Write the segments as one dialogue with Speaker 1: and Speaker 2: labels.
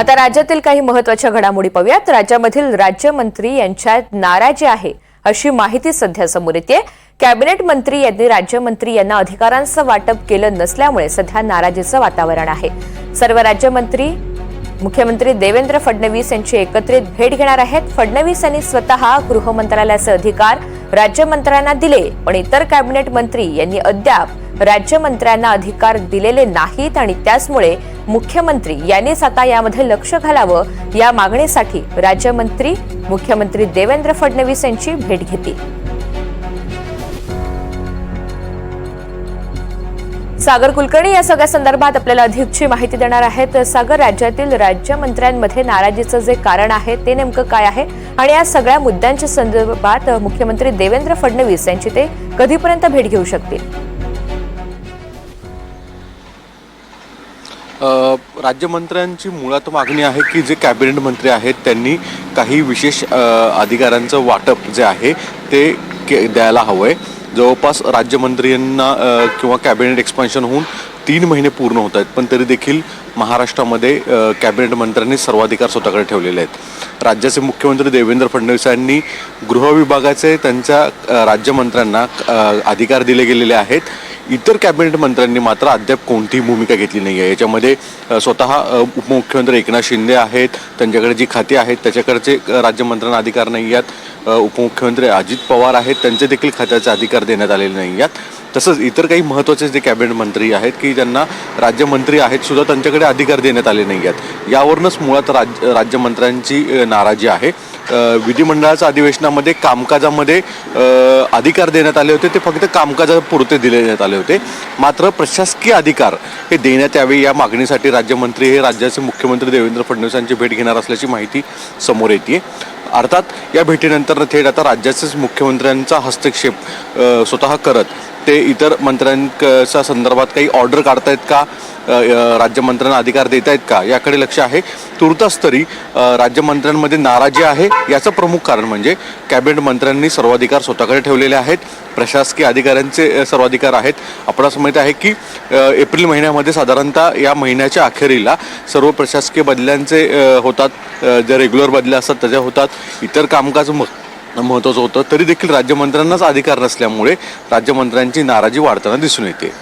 Speaker 1: आता राज्यातील काही महत्त्वाच्या घडामोडी पाहूयात. राज्यामधील राज्यमंत्री यांच्यात नाराजी आहे अशी माहिती सध्या समोर येते कॅबिनेट मंत्री यांनी राज्यमंत्री यांना अधिकारांचं वाटप केलं नसल्यामुळे सध्या नाराजीचं वातावरण आहे. सर्व राज्यमंत्री मुख्यमंत्री देवेंद्र फडणवीस यांची एकत्रित भेट घेणार आहेत. फडणवीस यांनी स्वतः गृहमंत्रालयाचे अधिकार राज्यमंत्र्यांना दिले पण इतर कॅबिनेट मंत्री यांनी अद्याप राज्यमंत्र्यांना अधिकार दिलेले नाहीत आणि त्याचमुळे मुख्यमंत्री यांनीच आता यामध्ये लक्ष घालावं या मागणीसाठी राज्यमंत्री मुख्यमंत्री देवेंद्र फडणवीस यांची भेट घेतील. सागर कुलकर्णी या सगळ्या संदर्भात आपल्याला अधिकची माहिती देणार आहेत. सागर राज्यातील राज्यमंत्र्यांमध्ये नाराजीचं जे कारण आहे ते नेमकं काय आहे? आणि या सगळ्या मुद्द्यांच्या संदर्भात मुख्यमंत्री देवेंद्र फडणवीस यांची ते कधीपर्यंत भेट घेऊ शकतील?
Speaker 2: राज्यमंत्र्यांची मुळात मागणी आहे की जे कॅबिनेट मंत्री आहेत त्यांनी काही विशेष अधिकारांचं वाटप जे आहे ते के द्यायला हवं आहे जवळपास राज्यमंत्र्यांना किंवा कॅबिनेट एक्सपान्शन होऊन तीन महिने पूर्ण होत आहेत पण तरी देखील महाराष्ट्रामध्ये कॅबिनेट मंत्र्यांनी सर्वाधिकार स्वतःकडे ठेवलेले आहेत. राज्याचे मुख्यमंत्री देवेंद्र फडणवीस यांनी गृहविभागाचे त्यांच्या राज्यमंत्र्यांना अधिकार दिले गेलेले आहेत. इतर कॅबिनेट मंत्र्यांनी मात्र अद्याप कोणतीही भूमिका घेतली नाही आहे याच्यामध्ये स्वतः उपमुख्यमंत्री एकनाथ शिंदे आहेत त्यांच्याकडे जी खाती आहेत त्याच्याकडचे राज्यमंत्र्यांना अधिकार नाही आहेत उपमुख्यमंत्री अजित पवार आहेत त्यांचे देखील खात्याचे अधिकार देण्यात आलेले नाही आहेत. तसंच इतर काही महत्त्वाचे जे कॅबिनेट मंत्री आहेत की ज्यांना राज्यमंत्री आहेत सुद्धा त्यांच्याकडे अधिकार देण्यात आले नाही आहेत. यावरूनच मुळात राज्य राज्यमंत्र्यांची नाराजी आहे. विधिमंडळाच्या अधिवेशनामध्ये कामकाजामध्ये अधिकार देण्यात आले होते. ते फक्त कामकाजापुरते दिले देण्यात आले होते. मात्र प्रशासकीय अधिकार हे देण्यात यावे या मागणीसाठी राज्यमंत्री हे राज्याचे मुख्यमंत्री देवेंद्र फडणवीस यांची भेट घेणार असल्याची माहिती समोर येते अर्थात या भेटीनंतर थेट आता राज्याचेच मुख्यमंत्र्यांचा हस्तक्षेप स्वतः करत ते इतर मंत्र्यांच्या संदर्भात काही ऑर्डर काढतायत का? राज्यमंत्र्यांना अधिकार देत आहेत का? याकडे लक्ष आहे. तुर्तास तरी राज्यमंत्र्यांमध्ये नाराजी आहे. याचं प्रमुख कारण म्हणजे कॅबिनेट मंत्र्यांनी सर्वाधिकार स्वतःकडे ठेवलेले आहेत. प्रशासकीय अधिकाऱ्यांचे सर्वाधिकार आहेत. आपणास माहीत आहे की एप्रिल महिन्यामध्ये साधारणतः या महिन्याच्या अखेरीला सर्व प्रशासकीय बदल्यांचे होतात. ज्या जे रेग्युलर बदल्या असतात त्याच्या होतात. इतर कामकाज मग महत्त्वाचं होतं. तरी देखील राज्यमंत्र्यांनाच अधिकार नसल्यामुळे राज्यमंत्र्यांची नाराजी वाढताना दिसून येते.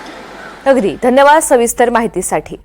Speaker 1: अगदी. धन्यवाद सविस्तर माहितीसाठी.